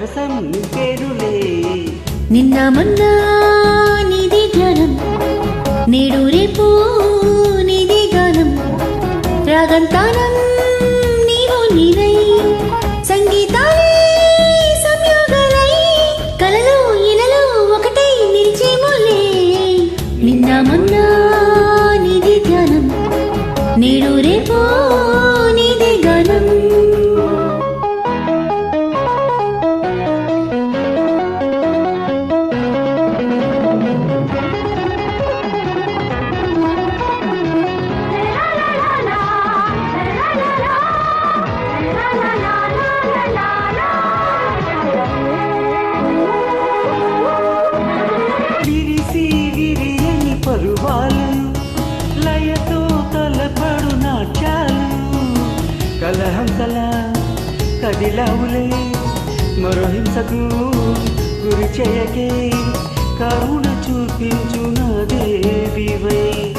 సరసం పేరులే నిన్న మొన్న నిధి ధ్యానం నేడు రేపు నిధి గానం. రాగంతానం నీవు నీవై సంగీతాలే సంయోగాలై కలలో ఇలలో ఒకటై నిలిచేమోలే. నిన్న మొన్న నిధి ధ్యానం నేడు కలహంసల కదిలావులే. మరో హింసకు గురి చేయకే. కరుణ చూపించు నా దేవివై.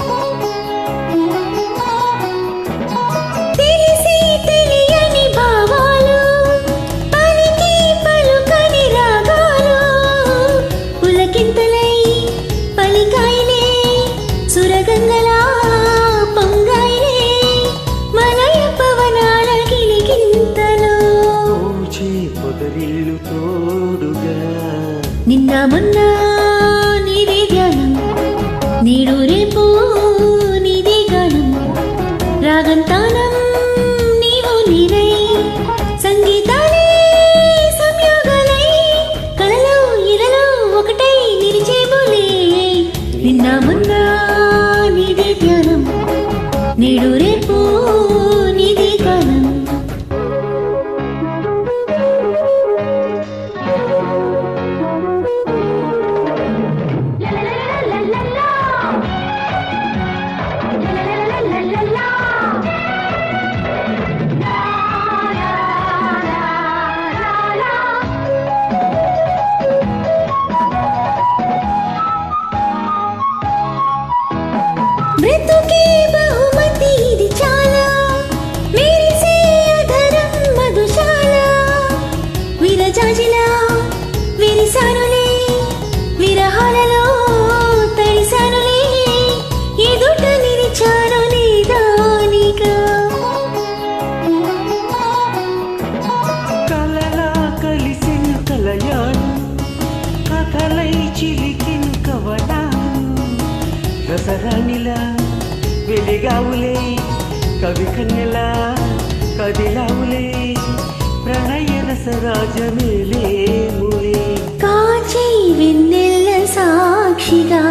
నిన్న నీదే ధ్యానం నేడు రేపు నీదే గానం. రాగం తానం నీవు. నీరై సంగీతాలే సంయోగాలై. కలలో ఒకటై నిలిచేబోలే నిన్న మొన్న నీదే ధ్యానం నేడు రేపు నీదే గానం. చిలికిను కవనాను రసరాణిలా వెలిగావులే కవి కన్నెల కదిలావులే ప్రణయ రసరాజమేలే ములే. కాచి వెన్నెల్ల సాక్షిగా